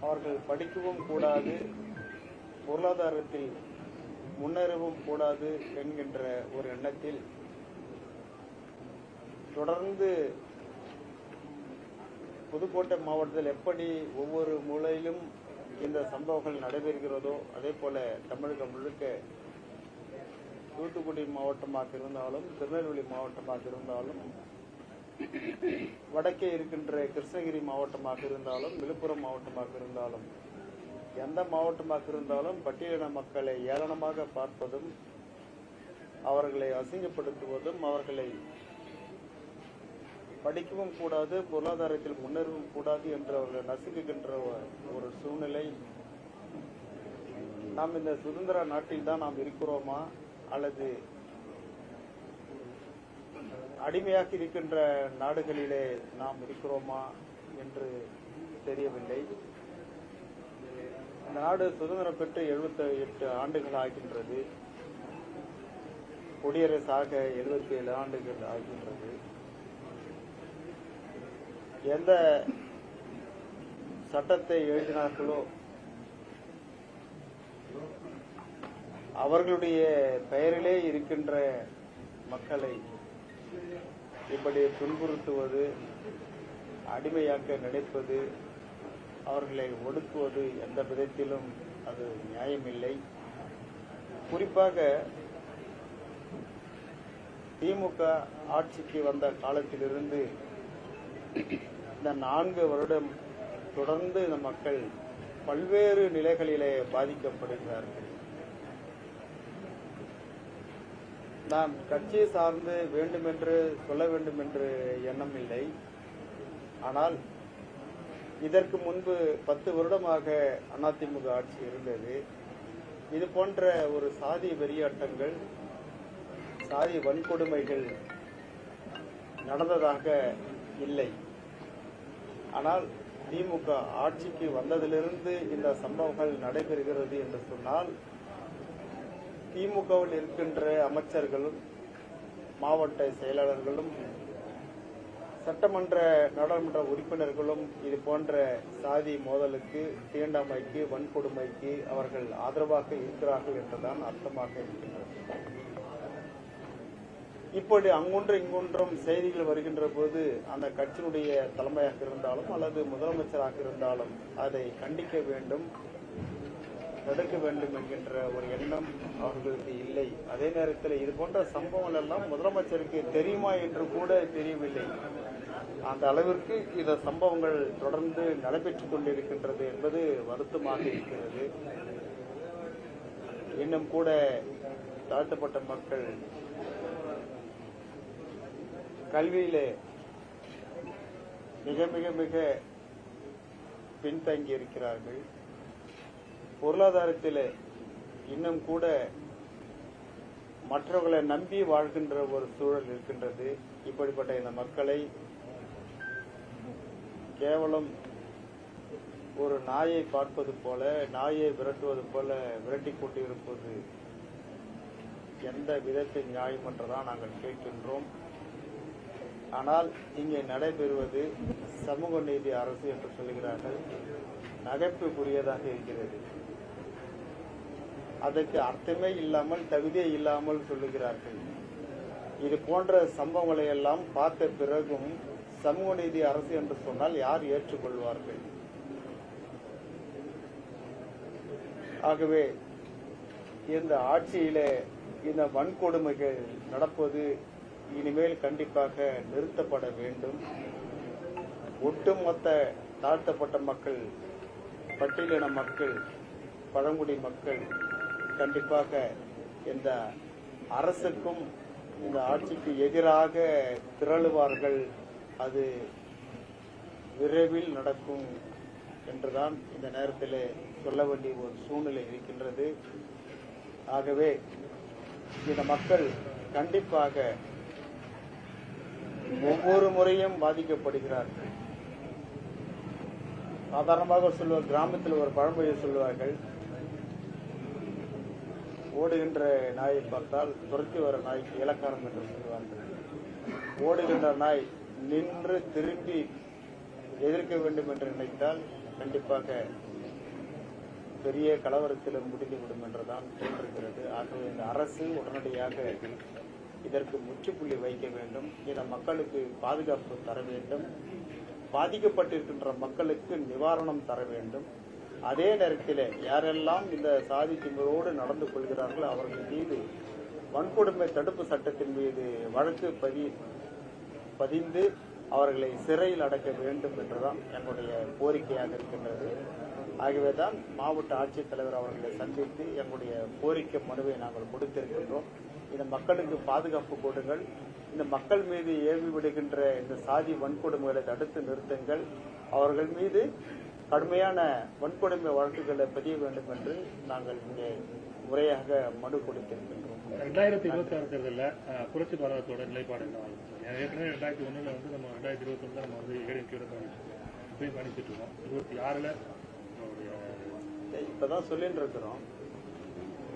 அவர்கள் படிக்கவும் கூடாது பொருளாதாரத்தில் முன்னேறவும் கூடாது என்கின்ற ஒரு எண்ணத்தில் தொடர்ந்து புதுக்கோட்டை மாவட்டத்தில் எப்படி ஒவ்வொரு மூலையிலும் இந்த சம்பவங்கள் நடைபெறுகிறதோ அதே போல தமிழகம் முழுக்க தூத்துக்குடி மாவட்டமாக இருந்தாலும் திருநெல்வேலி மாவட்டமாக இருந்தாலும் வடக்கே இருக்கின்ற கிருஷ்ணகிரி மாவட்டமாக இருந்தாலும் விழுப்புரம் மாவட்டமாக இருந்தாலும் எந்த மாவட்டமாக இருந்தாலும் பட்டியலின மக்களை ஏளனமாக பார்ப்பதும் அவர்களை அசிங்கப்படுத்துவதும் அவர்களை படிக்கவும் கூடாது பொருளாதாரத்தில் முன்னேறவும் கூடாது என்று அவர்கள் நசுக்குகின்ற ஒரு சூழ்நிலை. நாம் இந்த சுதந்திர நாட்டில் தான் நாம் இருக்கிறோமா? அல்லது அடிமையாக இருக்கின்ற நாடுகளிலே நாம் இருக்கிறோமா என்று தெரியவில்லை. இந்த நாடு சுதந்திரம் பெற்று எழுபத்தி எட்டு ஆண்டுகள் ஆகின்றது. குடியரசாக எழுபத்தி ஏழு ஆண்டுகள் ஆகின்றது. எந்த சட்டத்தை எழுதினார்களோ அவர்களுடைய பெயரிலே இருக்கின்ற மக்களை இப்படி துன்புறுத்துவது அடிமையாக்க நினைப்பது அவர்களை ஒடுக்குவது எந்த விதத்திலும் அது நியாயமில்லை. குறிப்பாக திமுக ஆட்சிக்கு வந்த காலத்திலிருந்து இந்த நான்கு வருடம் தொடர்ந்து இந்த மக்கள் பல்வேறு நிலைகளிலே பாதிக்கப்படுகிறார்கள். நான் கட்சியை சார்ந்து வேண்டுமென்று சொல்ல வேண்டும் என்று எண்ணம் இல்லை. ஆனால் இதற்கு முன்பு பத்து வருடமாக அதிமுக ஆட்சி இருந்தது. இது போன்ற ஒரு சாதி வெறியாட்டங்கள் சாதி வன்கொடுமைகள் நடந்ததாக இல்லை. ஆனால் திமுக ஆட்சிக்கு வந்ததிலிருந்து இந்த சம்பவங்கள் நடைபெறுகிறது என்று சொன்னால் திமுகவில் இருக்கின்ற அமைச்சர்களும் மாவட்ட செயலாளர்களும் சட்டமன்ற நாடாளுமன்ற உறுப்பினர்களும் இது போன்ற சாதி மோதலுக்கு தீண்டாமைக்கு வன்கொடுமைக்கு அவர்கள் ஆதரவாக இருக்கிறார்கள் என்றுதான் அர்த்தமாக இருக்கின்றது. இப்படி அங்குன்று இங்கொன்றும் செய்திகள் வருகின்ற போது அந்த கட்சியினுடைய தலைமையாக இருந்தாலும் அல்லது முதலமைச்சராக இருந்தாலும் அதை கண்டிக்க வேண்டும். தடுக்க வேண்டும் என்கின்ற ஒரு எண்ணம் அவர்களுக்கு இல்லை. அதே நேரத்தில் இது போன்ற சம்பவங்கள் எல்லாம் முதலமைச்சருக்கு தெரியுமா என்று கூட தெரியவில்லை. அந்த அளவிற்கு இந்த சம்பவங்கள் தொடர்ந்து நடைபெற்றுக் கொண்டிருக்கின்றது என்பது வருத்தமாக இருக்கிறது. இன்னும் கூட தாழ்த்தப்பட்ட மக்கள் கல்வியிலே மிக மிக மிக பின்தங்கி இருக்கிறார்கள் பொருளாதாரத்தில் இன்னும் கூட மற்றவர்களை நம்பி வாழ்கின்ற ஒரு சூழல் இருக்கின்றது. இப்படிப்பட்ட இந்த மக்களை கேவலம் ஒரு நாயை பார்ப்பது போல நாயை விரட்டுவது போல விரட்டி கொண்டிருப்பது எந்த விதத்தில் நியாயம் என்றுதான் நாங்கள் கேட்கின்றோம். ஆனால் இங்கே நடைபெறுவது சமூக நீதி அரசு என்று சொல்கிறார்கள் நகைப்புக்குரியதாக இருக்கிறது. அதற்கு அர்த்தமே இல்லாமல் தகுதியே இல்லாமல் சொல்லுகிறார்கள். இது போன்ற சம்பவங்களை எல்லாம் பார்த்த பிறகும் சமூக நீதி அரசு என்று சொன்னால் யார் ஏற்றுக்கொள்வார்கள்? ஆகவே இந்த ஆட்சியிலே இந்த வன்கொடுமைகள் நடப்பது இனிமேல் கண்டிப்பாக நிறுத்தப்பட வேண்டும். ஒட்டுமொத்த தாழ்த்தப்பட்ட மக்கள் பட்டியலின மக்கள் பழங்குடி மக்கள் கண்டிப்பாக இந்த அரசுக்கும் இந்த ஆட்சிக்கு எதிராக திரளுவார்கள். அது விரைவில் நடக்கும் என்றுதான் இந்த நேரத்தில் சொல்ல வேண்டிய ஒரு சூழ்நிலை இருக்கின்றது. ஆகவே இந்த மக்கள் கண்டிப்பாக ஒவ்வொரு முறையும் பாதிக்கப்படுகிறார்கள். சாதாரணமாக சொல்லுவார் கிராமத்தில் ஒரு பழமொழியை சொல்லுவார்கள் ஓடுகின்ற நாயை பார்த்தால் துரத்தி வர நாய்க்கு இலக்காரம் என்று சொல்லுவார்கள். ஓடுகின்ற நாய் நின்று திரும்பி எதிர்க்க வேண்டும் என்று நினைத்தால் கண்டிப்பாக பெரிய கலவரத்தில் முடிந்துவிடும் என்றுதான் தோன்றுகிறது. ஆகவே இந்த அரசு உடனடியாக இதற்கு முற்றுப்புள்ளி வைக்க வேண்டும். இதை மக்களுக்கு பாதுகாப்பு தர வேண்டும். பாதிக்கப்பட்டிருக்கின்ற மக்களுக்கு நிவாரணம் தர வேண்டும். அதே நேரத்தில் யாரெல்லாம் இந்த சாதி திமிரோடு நடந்து கொள்கிறார்களோ அவர்கள் மீது வன்கொடுமை தடுப்பு சட்டத்தின் மீது வழக்கு பதி பதிந்து அவர்களை சிறையில் அடைக்க வேண்டும் என்றுதான் எங்களுடைய கோரிக்கையாக இருக்கின்றது. ஆகவே தான் மாவட்ட ஆட்சித்தலைவர் அவர்களை சந்தித்து எங்களுடைய கோரிக்கை மனுவை நாங்கள் கொடுத்திருக்கின்றோம். இந்த மக்களுக்கு பாதுகாப்பு கொடுங்கள் இந்த மக்கள் மீது ஏவி விடுகின்ற இந்த சாதி வன்கொடுமைகளை தடுத்து நிறுத்துங்கள். அவர்கள் மீது கடுமையான வன்கொடுமை வழக்குகளை பதிய வேண்டும் என்று நாங்கள் இங்கே முறையாக மனு கொடுத்திருக்கின்றோம். ரெண்டாயிரத்தி இருபத்தி ஆறு தேர்தலில் புரட்சி பாரதத்தோட நிலைப்பாடு என்ன ஏற்கனவே ரெண்டாயிரத்தி ஒண்ணுல வந்து நம்ம ரெண்டாயிரத்தி இருபத்தி ஒண்ணுல நம்ம வந்து ஏடிஎம்கேட இப்பயும் பயணிச்சுட்டு இருக்கோம். இருபத்தி ஆறுல இப்பதான் சொல்லிட்டு இருக்கிறோம்.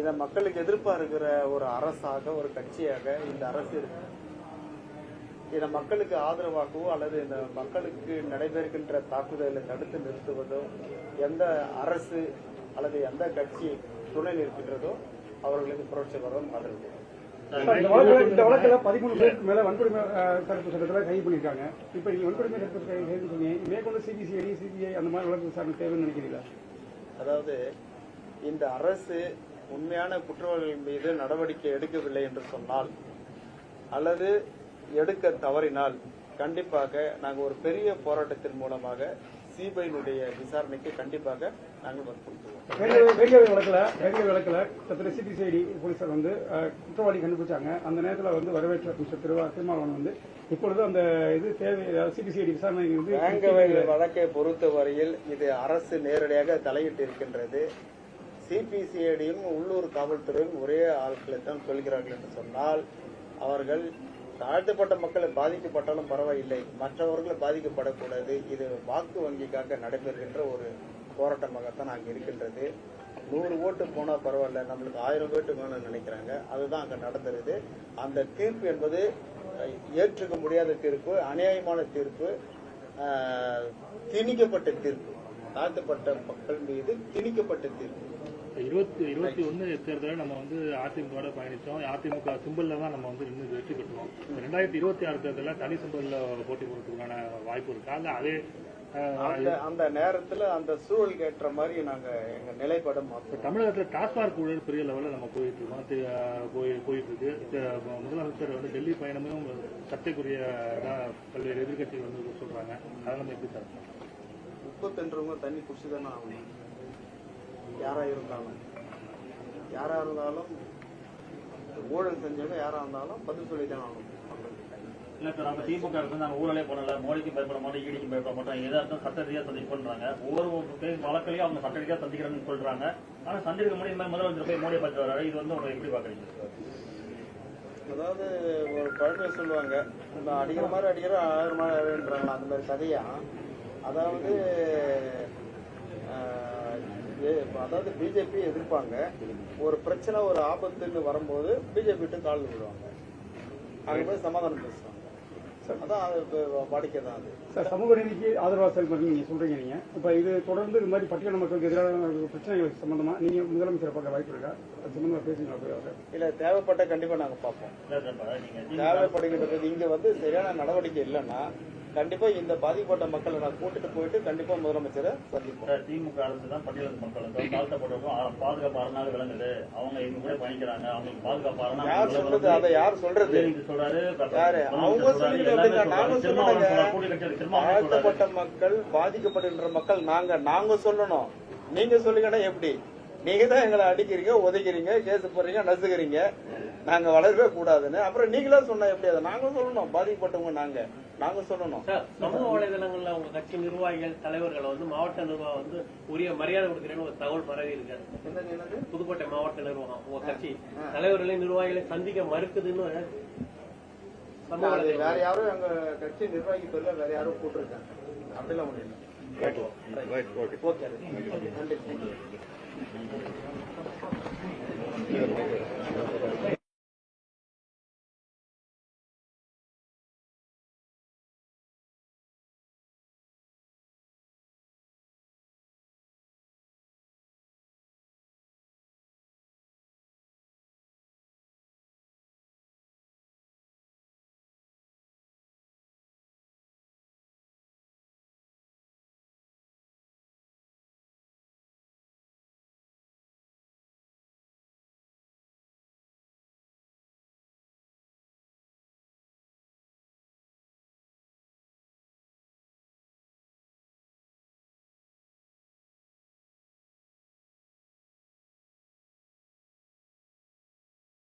இத மக்களுக்கு எதிர்ப்பா இருக்கிற ஒரு அரசாக ஒரு கட்சியாக இந்த அரசு இருக்கு. இத மக்களுக்கு ஆதரவாகவோ அல்லது இந்த மக்களுக்கு நடைபெறுகின்ற தாக்குதலை தடுத்து நிறுத்துவதோ எந்த அரசு அல்லது எந்த கட்சி துணை நிற்கின்றதோ அவர்களுக்கு புரட்சி பருவம் ஆதரவு இந்த வழக்குல பதிமூணு பேருக்கு மேல வன்கொடுமை தடுப்பு சட்டத்துல கைது பண்ணிருக்காங்க இப்ப நீங்க வன்கொடுமை தடுப்பு கைது பண்ணி மேற்கொண்டு சிபிசிஐடி சிபிஐ அந்த மாதிரி வழக்கு விசாரணை தேவைன்னு நினைக்கிறீங்களா? அதாவது இந்த அரசு உண்மையான குற்றவாளிகள் மீது நடவடிக்கை எடுக்கவில்லை என்று சொன்னால் அல்லது எடுக்க தவறினால் கண்டிப்பாக நாங்கள் ஒரு பெரிய போராட்டத்தின் மூலமாக சிபிஐனுடைய விசாரணைக்கு கண்டிப்பாக நாங்கள் வற்புறுத்துவோம். வழக்குல வேடிக்கை வழக்குல சிபிசிஐடி போலீசார் வந்து குற்றவாளி கண்டுபிடிச்சாங்க. அந்த நேரத்துல வந்து வரவேற்ற மிஸ்டர் திருவா திருமாவளவன் வந்து இப்பொழுது அந்த இது தேவை சிபிசிஐடி விசாரணை வந்து வேங்கவேல் வழக்கை பொறுத்தவரையில் இது அரசு நேரடியாக தலையிட்டு இருக்கின்றது சிபிசிஐடியும் உள்ளூர் காவல்துறையும் ஒரே ஆட்களை தான் சொல்கிறார்கள் என்று சொன்னால் அவர்கள் தாழ்த்தப்பட்ட மக்களை பாதிக்கப்பட்டாலும் பரவாயில்லை. மற்றவர்கள் பாதிக்கப்படக்கூடாது. இது வாக்கு வங்கிக்காக நடைபெறுகின்ற ஒரு போராட்டமாகத்தான் அங்கே இருக்கின்றது. நூறு ஓட்டு போனால் பரவாயில்ல. நம்மளுக்கு ஆயிரம் ஓட்டு வேணும்னு நினைக்கிறாங்க. அதுதான் அங்கே நடந்துருது. அந்த தீர்ப்பு என்பது ஏற்றுக்க முடியாத தீர்ப்பு அநியாயமான தீர்ப்பு திணிக்கப்பட்ட தீர்ப்பு. தாழ்த்தப்பட்ட மக்கள் மீது திணிக்கப்பட்ட தீர்ப்பு. இருபத்தி இருபத்தி ஒண்ணு தேர்தலில் நம்ம வந்து அதிமுக பயணிச்சோம். அதிமுக சிம்பிள்ல தான் நம்ம வந்து இன்னும் வெற்றி பெற்றோம். ரெண்டாயிரத்தி இருபத்தி ஆறு தேர்தலில் தனி சிம்பிள்ல போட்டி போடுறதுக்கான வாய்ப்பு இருக்கா? இல்ல அதே அந்த நேரத்துல அந்த சூழலுக்கு ஏற்ற மாதிரி நாங்க எங்க நிலைப்பாடு தமிழகத்தில் டாஸ்மாக் ஊழல் பெரிய லெவலில் நம்ம போயிட்டு இருக்கோம். போயிட்டு இருக்கு. முதலமைச்சர் வந்து டெல்லி பயணமும் சர்ச்சைக்குரிய பல்வேறு எதிர்க்கட்சிகள் வந்து சொல்றாங்க. அதை நம்ம எப்படி சார்? உப்பு தின்றவங்க தண்ணி குடிச்சு தானே ஆகணும். யாரா இருந்தாலும். யாரா இருந்தாலும் ஊழல் செஞ்சவங்க யாரா இருந்தாலும் பதில் சொல்லி தான் ஆகணும் இல்ல சார் நம்ம திமுக அரசு நாங்க ஊழலே பண்ணல மோடிக்கும் பயப்பட மாட்டோம் ஈடிக்கும் பயப்பட மாட்டோம் எதா இருந்தாலும் சட்ட ரீதியா சந்திப்பு பண்றாங்க ஒவ்வொரு பேர் வழக்கிலையும் அவங்க சட்ட ரீதியா சந்திக்கிறேன்னு சொல்றாங்க. ஆனா சந்திக்க முடியும் இந்த மாதிரி முதலமைச்சர் போய் மோடியை பார்த்து வர்றாரு. இது வந்து உங்களை எப்படி பாக்குறீங்க அதாவது ஒரு பழமொழி சொல்லுவாங்க இந்த அடிக்கிற மாதிரி அடிக்கிற ஆயிரம் மாதிரி அந்த மாதிரி கதையா? அதாவது அதாவது பிஜேபி எதிர்ப்பாங்க. ஒரு பிரச்சனை ஒரு ஆபத்துன்னு வரும்போது பிஜேபி விட்டு கால் விடுவாங்க. அங்க போய் சமாதானம் பேசுவாங்க. அதான் வாடிக்கை தான் அது. சார் சமூக நீதிக்கு ஆதரவாக செயல்படுறது நீங்க சொல்றீங்க நீங்க. இப்ப இது தொடர்ந்து இது மாதிரி பட்டியல மக்களுக்கு எதிரான பிரச்சனைகள் சம்பந்தமா நீங்க முதலமைச்சரை பார்க்க வாய்ப்பு இருக்கா? அது சம்பந்தமா பேசுங்களா இல்ல தேவைப்பட்ட கண்டிப்பா நாங்க பார்ப்போம். திமுக தேவைப்படுகின்றது இங்க வந்து சரியான நடவடிக்கை இல்லைன்னா கண்டிப்பா இந்த பாதிக்கப்பட்ட மக்களை நான் கூட்டிட்டு போயிட்டு கண்டிப்பா முதலமைச்சரை சந்திப்போம். திமுக அரசு தான் பட்டியலின் மக்களுக்கும் தாழ்த்தப்பட்டவங்களுக்கும் பாதுகாப்பு அரணாக விளங்குது அவங்க எங்க கூட பயணிக்கிறாங்க. அவங்களுக்கு பாதுகாப்பு அரணாக யார் சொல்றது? அதை யார் சொல்றது? சொல்றாரு யாரு? அவங்க சொல்லிட்டு நாங்க சொல்றாரு. தாழ்த்தப்பட்ட மக்கள் பாதிக்கப்படுகின்ற மக்கள் நாங்க நாங்க சொல்லணும். நீங்க சொல்லுங்கன்னா எப்படி? நீங்க தான் எங்களை அடிக்கிறீங்க உதைக்கிறீங்க கேஸ் போடுறீங்க நசுக்கிறீங்க. நாங்க வளரவே கூடாதுன்னு. அப்புறம் நீங்களா சொன்னா எப்படி? அதை நாங்க சொல்லணும். பாதிக்கப்பட்டவங்க நாங்க. நாங்க சொல்லணும். சமூக வலைதளங்கள்ல உங்க கட்சி நிர்வாகிகள் தலைவர்களை வந்து மாவட்ட நிர்வாகம் வந்து உரிய மரியாதை கொடுக்கிறேன்னு ஒரு தகவல் பரவி இருக்காரு. புதுக்கோட்டை மாவட்ட நிர்வாகம் உங்க கட்சி. தலைவர்களையும் நிர்வாகிகளை சந்திக்க மறுக்குதுன்னு வேற யாரும் எங்க கட்சி நிர்வாகி சொல்ல வேற யாரும் போட்டிருக்காங்க. அப்படிலாம் ஒண்ணு இல்லை. ஓகே நன்றி.